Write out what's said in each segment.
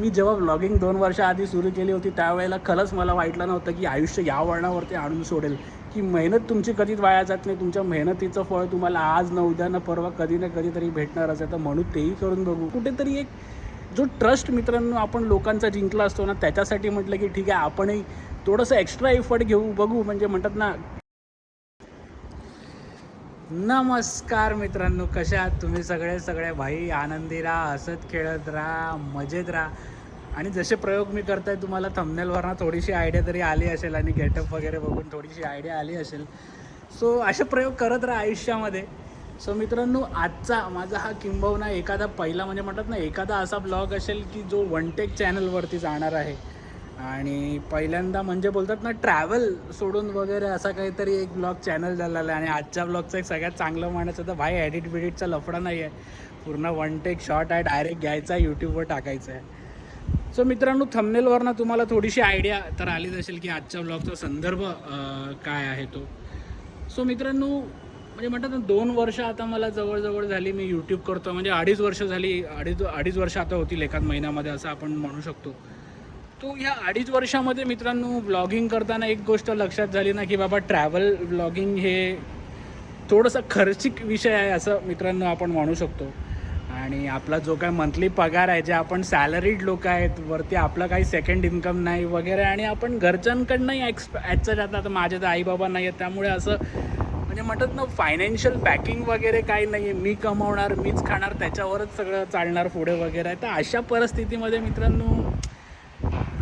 मी जेव्हा ब्लॉगिंग दोन वर्षाआधी सुरू केली होती त्यावेळेला खरंच मला वाटलं नव्हतं की आयुष्य या वळणावरती आणून सोडेल. की मेहनत तुमची कधीच वाया जात नाही तुमच्या मेहनतीचं फळ तुम्हाला आज न उद्या न परवा कधी ना कधीतरी भेटणारच आहे. तर म्हणून तेही करून बघू. कुठेतरी एक जो ट्रस्ट मित्रांनो आपण लोकांचा जिंकला असतो ना त्याच्यासाठी म्हटलं की ठीक आहे आपणही थोडंसं एक्स्ट्रा एफर्ट घेऊ बघू. म्हणजे म्हणतात ना नमस्कार मित्रांनो कशा आहात तुम्ही? सगळे सगळे भाई आनंदी राहा हसत खेळत राहा मजेत राहा. आणि जसे प्रयोग मी करताय तुम्हाला थंबनेलवरनं थोडीशी आयडिया तरी आली असेल आणि गेटअप वगैरे बघून थोडीशी आयडिया आली असेल. सो असे प्रयोग करत राहा आयुष्यामध्ये. सो मित्रांनो आजचा माझा हा किंबहुना एखादा पहिला म्हणजे म्हणतात ना एखादा असा ब्लॉग असेल की जो वन टेक चॅनलवरती जाणार आहे. आणि पहिल्यांदा म्हणजे बोलतात ना ट्रॅव्हल सोडून वगैरे असा काहीतरी एक ब्लॉग चॅनल झालेला आहे. आणि आजच्या ब्लॉगचं एक सगळ्यात चांगलं म्हणायचं तर भाई एडिट बिडिटचा लफडा नाही आहे पूर्ण वन टेक शॉर्ट आहे डायरेक्ट घ्यायचा यूट्यूबवर टाकायचं आहे. सो मित्रांनो थंबनेलवरनं तुम्हाला थोडीशी आयडिया तर आलीच असेल की आजच्या ब्लॉगचा संदर्भ काय आहे तो. सो मित्रांनो म्हणजे म्हणतात ना दोन वर्ष आता मला जवळजवळ झाली मी यूट्यूब करतो म्हणजे अडीच वर्ष झाली अडीच अडीच वर्ष आता होतील एकाच महिन्यामध्ये असं आपण म्हणू शकतो. तो ह्या अडीच वर्षामध्ये मित्रांनो ब्लॉगिंग करताना एक गोष्ट लक्षात झाली ना की बाबा ट्रॅव्हल ब्लॉगिंग हे थोडंसं खर्चिक विषय आहे असं मित्रांनो आपण म्हणू शकतो. आणि आपला जो काय मंथली पगार आहे जे आपण सॅलरीड लोक आहेत वरती आपलं काही सेकंड इन्कम नाही वगैरे आणि आपण घरच्यांकडनंही एक्सप ॲचचं जात आता माझे तर आईबाबा नाही आहेत त्यामुळे असं म्हणजे म्हणतात ना फायनान्शियल बॅकिंग वगैरे काही नाही आहे मी कमवणार मीच खाणार त्याच्यावरच सगळं चालणार पुढे वगैरे. तर अशा परिस्थितीमध्ये मित्रांनो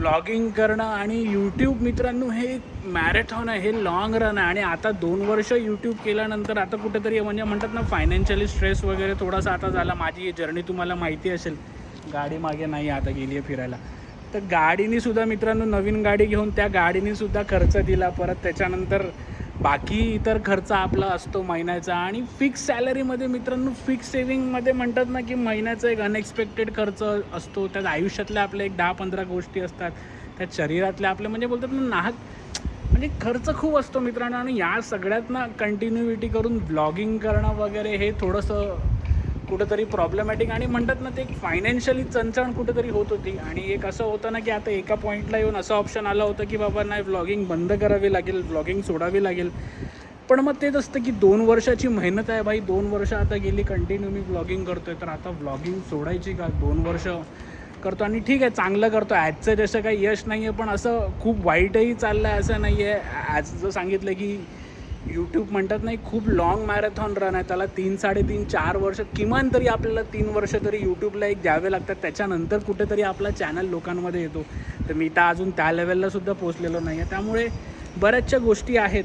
ब्लॉगिंग करणं आणि यूट्यूब मित्रांनो हे मॅरेथॉन आहे हे लाँग रन आहे. आणि आता दोन वर्ष यूट्यूब केल्यानंतर आता कुठेतरी म्हणजे म्हणतात ना फायनान्शियली स्ट्रेस वगैरे थोडासा आता झाला. माझी जर्नी तुम्हाला माहिती असेल. गाडी मागे नाही आता गेली आहे फिरायला. तर गाडीनेसुद्धा मित्रांनो नवीन गाडी घेऊन त्या गाडीनेसुद्धा खर्च दिला. परत त्याच्यानंतर बाकी इतर खर्च आपला असतो महिन्याचा आणि फिक्स सॅलरीमध्ये मित्रांनो फिक्स सेविंगमध्ये म्हणतात ना की महिन्याचा एक अनएक्सपेक्टेड खर्च असतो. त्यात आयुष्यातल्या आपल्या एक दहा पंधरा गोष्टी असतात. त्यात शरीरातल्या आपले म्हणजे बोलतात ना नाहक म्हणजे खर्च खूप असतो मित्रांनो. आणि या सगळ्यात ना कंटिन्युइटी करून ब्लॉगिंग करणं वगैरे हे थोडंसं कुठंतरी प्रॉब्लेमॅटिक आणि म्हणतात ना ते एक फायनान्शियली चणचण कुठंतरी होत होती. आणि एक असं होतं ना की आता एका पॉईंटला येऊन असं ऑप्शन आलं होतं की बाबा नाही व्लॉगिंग बंद करावी लागेल व्लॉगिंग सोडावी लागेल. पण मग तेच असतं की दोन वर्षाची मेहनत आहे भाई. दोन वर्ष आता गेली कंटिन्यू मी व्लॉगिंग करतोय. तर आता व्लॉगिंग सोडायची का? दोन वर्ष करतो आणि ठीक आहे चांगलं करतो. ॲजचं जसं काही यश नाही आहे पण असं खूप वाईटही चाललं आहे असं नाही आहे ॲज जर सांगितलं की यूट्यूब म्हणतात नाही खूप लाँग मॅरेथॉन रन आहे. त्याला तीन साडेतीन चार वर्ष किमान तरी आपल्याला तीन वर्ष तरी यूट्यूबला एक द्यावे लागतात. त्याच्यानंतर कुठेतरी आपला चॅनल लोकांमध्ये येतो. तर मी तर अजून त्या लेवलला सुद्धा पोचलेलो नाही आहे त्यामुळे बऱ्याचशा गोष्टी आहेत.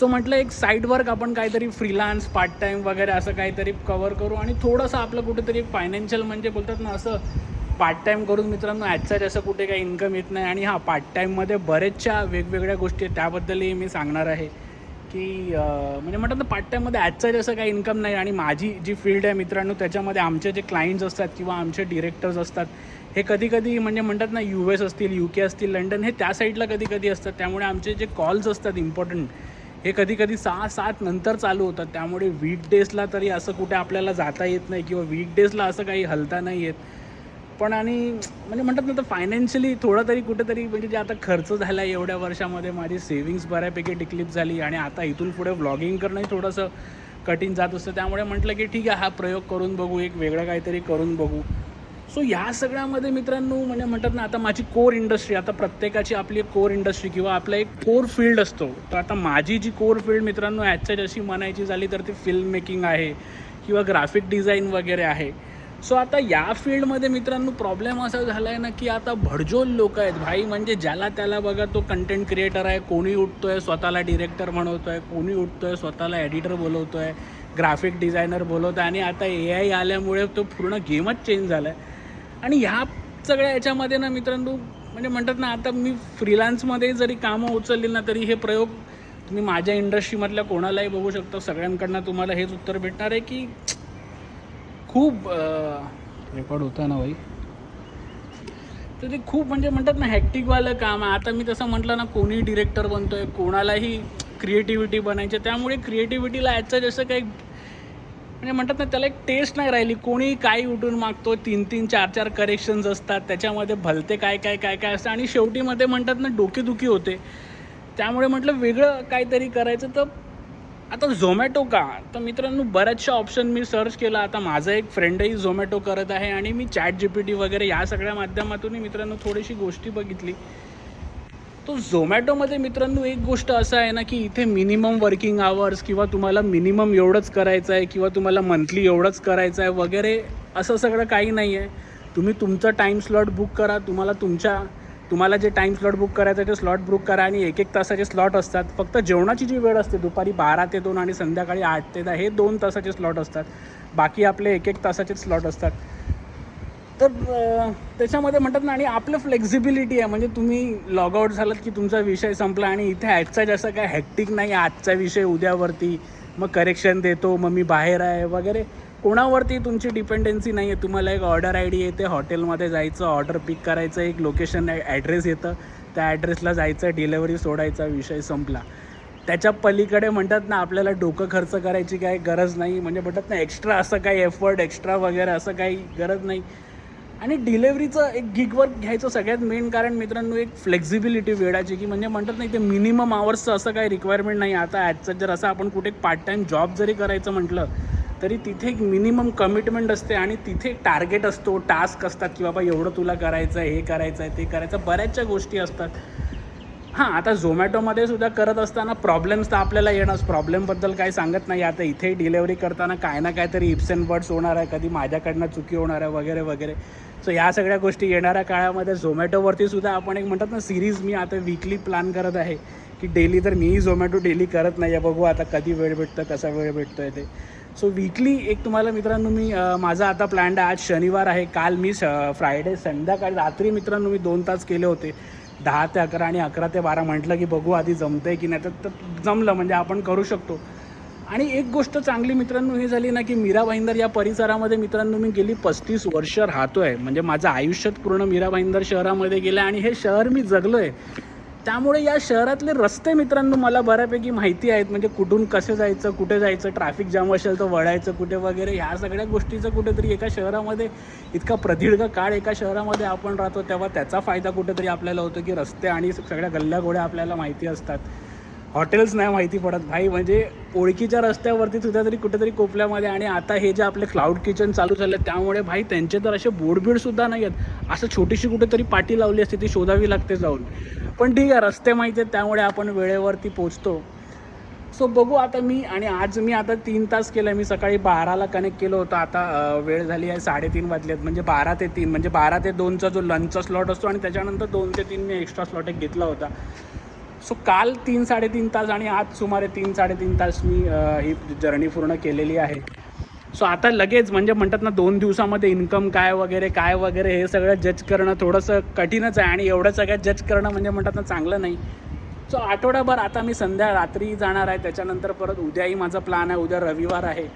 सो म्हटलं एक साईड वर्क आपण काहीतरी फ्रीलान्स पार्ट टाईम वगैरे असं काहीतरी कवर करू आणि थोडंसं आपलं कुठेतरी एक फायनान्शियल म्हणजे बोलतात ना असं पार्ट टाईम करून मित्रांनो ॲजचा जसं कुठे काही इन्कम येत नाही आणि हां पार्ट टाईममध्ये बरेचशा वेगवेगळ्या गोष्टी आहेत त्याबद्दलही मी सांगणार आहे की म्हणजे म्हणतात ना पार्ट टाईममध्ये ॲजचा जसं काही इन्कम नाही आणि माझी जी फील्ड आहे मित्रांनो त्याच्यामध्ये आमचे जे क्लायंट्स असतात किंवा आमचे डिरेक्टर्स असतात हे कधी कधी म्हणजे म्हणतात ना यू एस असतील यू के असतील लंडन हे त्या साईडला कधी कधी असतात. त्यामुळे आमचे जे कॉल्स असतात इम्पॉर्टंट हे कधी कधी सहा सात नंतर चालू होतात. त्यामुळे वीक डेजला तरी असं कुठे आपल्याला जाता येत नाही किंवा वीक डेजला असं काही हलता नाही येत. पण आणि म्हणजे म्हणतात ना तर फायनान्शियली थोडं तरी कुठेतरी म्हणजे जे आता खर्च झाला आहे एवढ्या वर्षामध्ये माझी सेव्हिंग्स बऱ्यापैकी डिक्लिप झाली आणि आता इथून पुढे व्लॉगिंग करणंही थोडंसं कठीण जात असतं. त्यामुळे म्हटलं की ठीक आहे हा प्रयोग करून बघू एक वेगळं काहीतरी करून बघू. सो या सगळ्यामध्ये मित्रांनो म्हणजे म्हणतात ना आता माझी कोर इंडस्ट्री आता प्रत्येकाची आपली एक कोर इंडस्ट्री किंवा आपला एक कोर फील्ड असतो. तर आता माझी जी कोर फील्ड मित्रांनो ह्याच्या जशी म्हणायची झाली तर ती फिल्म मेकिंग आहे किंवा ग्राफिक डिझाईन वगैरे आहे. सो आता या फील्डमध्ये मित्रांनो प्रॉब्लेम असा झाला आहे ना की आता भडजोल लोक आहेत. भाई म्हणजे ज्याला त्याला बघा तो कंटेंट क्रिएटर आहे कोणी उठतोय स्वतःला डिरेक्टर म्हणवतोय कोणी उठतोय स्वतःला एडिटर बोलवतोय ग्राफिक डिझायनर बोलवतोय आणि आता ए आय आल्यामुळे तो पूर्ण गेमच चेंज झाला आहे आणि ह्या सगळ्या याच्यामध्ये ना मित्रांनो म्हणजे म्हणतात ना आता मी फ्रीलान्समध्ये जरी कामं उचलली ना तरी हे प्रयोग तुम्ही माझ्या इंडस्ट्रीमधल्या कोणालाही बघू शकता. सगळ्यांकडनं तुम्हाला हेच उत्तर भेटणार आहे की खूप रेकॉर्ड होता ना भाई. तर ते खूप म्हणजे म्हणतात ना हॅक्टिकवालं काम आहे. आता मी तसं म्हटलं ना कोणी डिरेक्टर बनतोय कोणालाही क्रिएटिव्हिटी बनायची त्यामुळे क्रिएटिव्हिटीला ॲजचं जसं काही म्हणजे म्हणतात ना त्याला एक टेस्ट नाही राहिली. कोणी काही उठून मागतो तीन तीन चार चार करेक्शन्स असतात. त्याच्यामध्ये भलते काय काय काय काय असतं. आणि शेवटीमध्ये म्हणतात ना डोकेदुखी होते. त्यामुळे म्हटलं वेगळं काहीतरी करायचं. तर आता झोमॅटो का? तर मित्रांनो बऱ्याचशा ऑप्शन मी सर्च केला. आता माझा एक फ्रेंडही झोमॅटो करत आहे आणि मी चॅट जी पी टी वगैरे या सगळ्या माध्यमातूनही मित्रांनो थोडीशी गोष्टी बघितली. तो झोमॅटोमध्ये मित्रांनो एक गोष्ट असं आहे ना की इथे मिनिमम वर्किंग आवर्स किंवा तुम्हाला मिनिमम एवढंच करायचं आहे किंवा तुम्हाला मंथली एवढंच करायचं आहे वगैरे असं सगळं काही नाही आहे तुम्ही तुमचं टाईम स्लॉट बुक करा. तुम्हाला तुमच्या तुम्हाला जे टाईम स्लॉट बुक करायचं आहे ते स्लॉट बुक करा आणि एक एक तासाचे स्लॉट असतात. फक्त जेवणाची जी वेळ असते दुपारी बारा ते दोन आणि संध्याकाळी आठ ते दहा हे दोन तासाचे स्लॉट असतात. बाकी आपले एक एक तासाचे स्लॉट असतात. तर त्याच्यामध्ये म्हणतात ना आणि आपलं फ्लेक्झिबिलिटी आहे. म्हणजे तुम्ही लॉगआउट झालात की तुमचा विषय संपला आणि इथे आजचा जसं काय हॅक्टिक नाही आजचा विषय उद्यावरती. मग करेक्शन देतो मग मी बाहेर आहे वगैरे. कोणावरती तुमची डिपेंडन्सी नाही आहे तुम्हाला एक ऑर्डर आय डी येते हॉटेलमध्ये जायचं ऑर्डर पिक करायचं एक लोकेशन ॲड्रेस येतं. त्या ॲड्रेसला जायचं डिलेवरी सोडायचा विषय संपला. त्याच्या पलीकडे म्हणतात ना आपल्याला डोकं खर्च करायची काही गरज नाही. म्हणजे म्हणतात ना एक्स्ट्रा असं काही एफर्ट एक्स्ट्रा वगैरे असं काही गरज नाही. आणि डिलेवरीचं एक गिग वर्क घ्यायचं सगळ्यात मेन कारण मित्रांनो एक फ्लेक्झिबिलिटी वेळाची. की म्हणजे म्हणतात नाही ते मिनिमम आवर्सचं असं काही रिक्वायरमेंट नाही. आता ॲजचं जर असं आपण कुठे पार्ट टाईम जॉब जरी करायचं म्हटलं तरी तिथे एक मिनिमम कमिटमेंट असते आणि तिथे टार्गेट असतो टास्क असतात की बाबा एवढं तुला करायचं आहे हे करायचं आहे ते करायचं बऱ्याचशा गोष्टी असतात. हां आता झोमॅटोमध्ये सुद्धा करत असताना प्रॉब्लेम्स तर आपल्याला येणार प्रॉब्लेमबद्दल काही सांगत नाही. आता इथे डिलेवरी करताना काय ना काहीतरी इप्स अँड बर्ड्स होणार आहे. कधी माझ्याकडनं चुकी होणार आहे वगैरे वगैरे. सो या सगळ्या गोष्टी येणाऱ्या काळामध्ये झोमॅटोवरती सुद्धा आपण एक म्हणतात ना सिरीज मी आता वीकली प्लॅन करत आहे. की डेली तर मीही झोमॅटो डेली करत नाही आहे बघू आता कधी वेळ भेटतं कसा वेळ भेटतो आहे ते. सो वीकली एक तुम्हाला मित्रांनो मी माझा आता प्लॅन आहे. आज शनिवार आहे. काल मी स फ्रायडे संध्याकाळी रात्री मित्रांनो मी दोन तास केले होते. दहा ते अकरा आणि अकरा ते बारा म्हटलं की बघू आधी जमतंय की नाही. तर तर जमलं म्हणजे आपण करू शकतो. आणि एक गोष्ट चांगली मित्रांनो ही झाली ना की मीरा भाईंदर या परिसरामध्ये मित्रांनो मी गेली पस्तीस वर्ष राहतो आहे म्हणजे माझं आयुष्यात पूर्ण मीरा भाईंदर शहरामध्ये गेलं आणि हे शहर मी जगलो आहे त्यामुळे या शहरातले रस्ते मित्रांनो मला बऱ्यापैकी माहिती आहेत. म्हणजे कुठून कसं जायचं कुठे जायचं ट्रॅफिक जाम असेल तर वळायचं कुठे वगैरे ह्या सगळ्या गोष्टीचं कुठेतरी एका शहरामध्ये इतका प्रदीर्घ काळ एका शहरामध्ये आपण राहतो तेव्हा त्याचा फायदा कुठेतरी आपल्याला होतो की रस्ते आणि सगळ्या गल्ल्या गोळ्या आपल्याला माहिती असतात. हॉटेल्स नाही माहिती पडत. भाई म्हणजे ओळखीच्या रस्त्यावरती सुद्धा तरी कुठेतरी कोपल्यामध्ये आणि आता हे जे आपले क्लाउड किचन चालू झाले त्यामुळे भाई त्यांचे तर असे बोडबीडसुद्धा नाही आहेत. असं छोटीशी कुठेतरी पाटी लावली असते ती शोधावी लागते जाऊन. पण ठीक आहे रस्ते माहिती आहेत त्यामुळे आपण वेळेवरती पोचतो सो बघू आता मी आणि आज मी आता तीन तास केलं मी सकाळी बाराला कनेक्ट केलं होतं. आता वेळ झाली आहे साडेतीन वाजले आहेत म्हणजे बारा ते तीन म्हणजे बारा ते दोनचा जो लंचचा स्लॉट असतो आणि त्याच्यानंतर दोन ते तीन मी एक्स्ट्रा स्लॉट एक घेतला होता. सो काल तीन साडेतीन तास आणि आज सुमारे तीन साडेतीन तास मी ही जर्नी पूर्ण केलेली आहे. सो आता लगेच म्हणजे म्हणतात ना दोन दिवसामध्ये इन्कम काय वगैरे काय वगैरे हे सगळं जज करणं थोडंसं कठीणच आहे आणि एवढं सगळ्यात जज करणं म्हणजे म्हणतात ना चांगलं नाही. सो आठवडाभर आता मी संध्या रात्री जाणार आहे त्याच्यानंतर परत उद्याही माझा प्लॅन आहे उद्या रविवार आहे.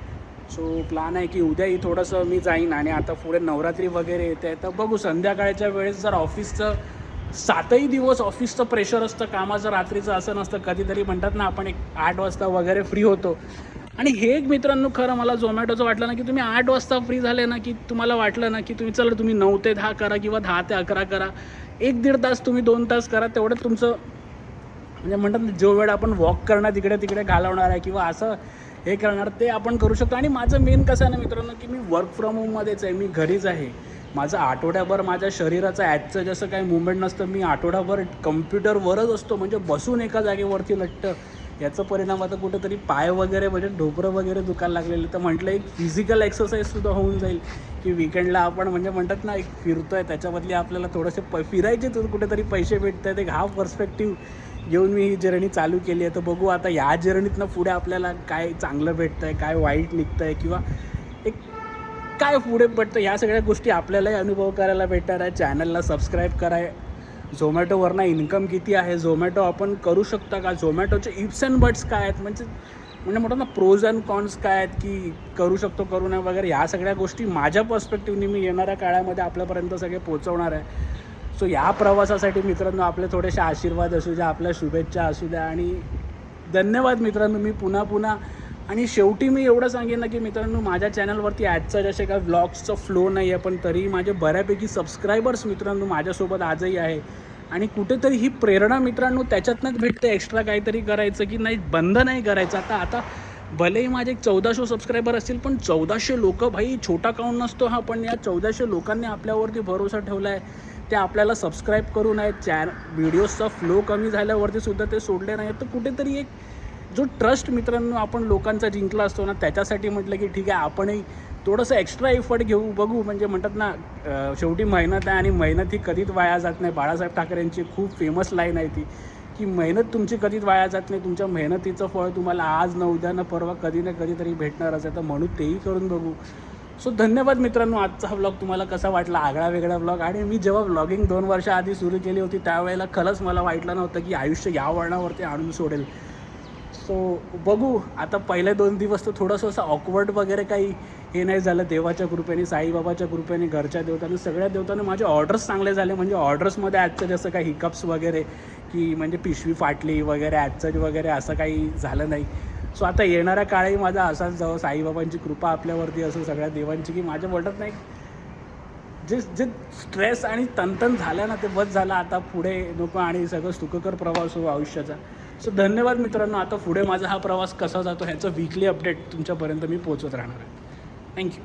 सो प्लान आहे की उद्याही थोडंसं मी जाईन आणि आता पुढे नवरात्री वगैरे येते. तर बघू संध्याकाळच्या वेळेस जर ऑफिसचं सातही दिवस ऑफिसचं प्रेशर असतं कामाचं रात्रीचं असं नसतं. कधीतरी म्हणतात ना आपण एक आठ वाजता वगैरे फ्री होतो. आणि हे एक मित्रांनो खरं मला झोमॅटोचं वाटलं ना की तुम्ही आठ वाजता फ्री झाले ना की तुम्हाला वाटलं ना की तुम्ही चला तुम्ही नऊ ते दहा करा किंवा दहा ते अकरा करा. एक दीड तास तुम्ही दोन तास करा तेवढं तुमचं म्हणजे म्हणतात ना जो वेळ आपण वॉक करणं तिकडे तिकडे घालवणार आहे किंवा असं हे करणार ते आपण करू शकतो. आणि माझं मेन कसं आहे ना मित्रांनो की मी वर्क फ्रॉम होममध्येच आहे मी घरीच आहे. माझं आठवड्याभर माझ्या शरीराचं ॲजचं जसं काही मुवमेंट नसतं मी आठवड्याभर कम्प्युटरवरच असतो. म्हणजे बसून एका जागेवरती लट्ट. याचा परिणाम आता कुठेतरी पाय वगैरे म्हणजे ढोपरं वगैरे दुखायला लागलेले. तर म्हटलं एक फिजिकल एक्सरसाइजसुद्धा होऊन जाईल. की विकेंडला आपण म्हणजे म्हणतात ना एक फिरतो आहे त्याच्याबदली आपल्याला थोडंसे प फिरायचे तर कुठेतरी पैसे भेटत आहेत एक हा पर्स्पेक्टिव्ह घेऊन मी ही जर्नी चालू केली आहे. तर बघू आता या जर्नीतनं पुढे आपल्याला काय चांगलं भेटतं आहे काय वाईट निघतं आहे किंवा काय पुढे पडतं ह्या सगळ्या गोष्टी आपल्यालाही अनुभव करायला भेटणार आहे. चॅनलला सबस्क्राईब कराय झोमॅटोवरनं इन्कम किती आहे? झोमॅटो आपण करू शकता का? झोमॅटोचे इप्स अँड बट्स काय आहेत? म्हणजे म्हणजे म्हणतो ना प्रोज अँड कॉन्स काय आहेत की करू शकतो करू नये वगैरे ह्या सगळ्या गोष्टी माझ्या पर्स्पेक्टिव्हनी मी येणाऱ्या काळामध्ये आपल्यापर्यंत सगळे पोचवणार आहे. सो या प्रवासासाठी मित्रांनो आपले थोडेसे आशीर्वाद असू द्या आपल्या शुभेच्छा असू द्या आणि धन्यवाद मित्रांनो. मी पुन्हा पुन्हा आणि शेवटी मी एवढं सांगेन ना की मित्रांनो माझ्या चॅनलवरती आजचा जसे काय व्लॉग्सचा फ्लो नाही आहे पण तरी माझे बऱ्यापैकी सबस्क्रायबर्स मित्रांनो माझ्यासोबत आजही आहे. आणि कुठेतरी ही प्रेरणा मित्रांनो त्याच्यातनंच भेटते. एक्स्ट्रा काहीतरी करायचं की नाही बंद नाही करायचं. आता आता भलेही माझे एक चौदाशे सबस्क्रायबर असतील पण चौदाशे लोक भाई छोटा काउंट नसतो हा पण या चौदाशे लोकांनी आपल्यावरती भरोसा ठेवला आहे ते आपल्याला सबस्क्राईब करून आहेत. चॅन व्हिडिओजचा फ्लो कमी झाल्यावरती सुद्धा ते सोडले नाही तर कुठेतरी एक जो ट्रस्ट मित्रांनो आपण लोकांचा जिंकला असतो ना त्याच्यासाठी म्हटलं की ठीक आहे आपणही थोडंसं एक्स्ट्रा एफर्ट घेऊ बघू. म्हणजे म्हणतात ना शेवटी मेहनत आहे आणि मेहनत ही कधीच वाया जात नाही. बाळासाहेब ठाकरेंची खूप फेमस लाईन आहे ती की मेहनत तुमची कधीच वाया जात नाही. तुमच्या मेहनतीचं फळ तुम्हाला आज न उद्या न परवा कधी ना कधीतरी भेटणार असेल तर म्हणून तेही करून बघू. सो धन्यवाद मित्रांनो. आजचा हा ब्लॉग तुम्हाला कसा वाटला? आगळा वेगळा ब्लॉग आणि मी जेव्हा व्लॉगिंग दोन वर्षाआधी सुरू केली होती त्यावेळेला खरंच मला वाटलं नव्हतं की आयुष्य या वळणावरती आणून सोडेल. सो बघू. आता पहिले दोन दिवस तर थोडंसं असं ऑकवर्ड वगैरे काही हे नाही झालं. देवाच्या कृपेने साईबाबाच्या कृपेने घरच्या देवताने सगळ्या देवताने माझे ऑर्डर्स चांगले झाले. म्हणजे ऑर्डर्समध्ये आजचं जसं काही हिकअप्स वगैरे की म्हणजे पिशवी फाटली वगैरे आजचं वगैरे असं काही झालं नाही. सो आता येणाऱ्या काळही माझा असाच जावं साईबाबांची कृपा आपल्यावरती असो सगळ्या देवांची की माझ्या वाटत नाही. जे जे स्ट्रेस आणि तणतण झालं ना ते बस झालं. आता पुढे नको आणि सगळं सुखकर प्रवास हो आयुष्याचा. सो धन्यवाद मित्रांनो. आता पुढे माझा हा प्रवास कसा जातो ह्याचं वीकली अपडेट तुमच्यापर्यंत मी पोहोचवत राहणार आहे. थँक्यू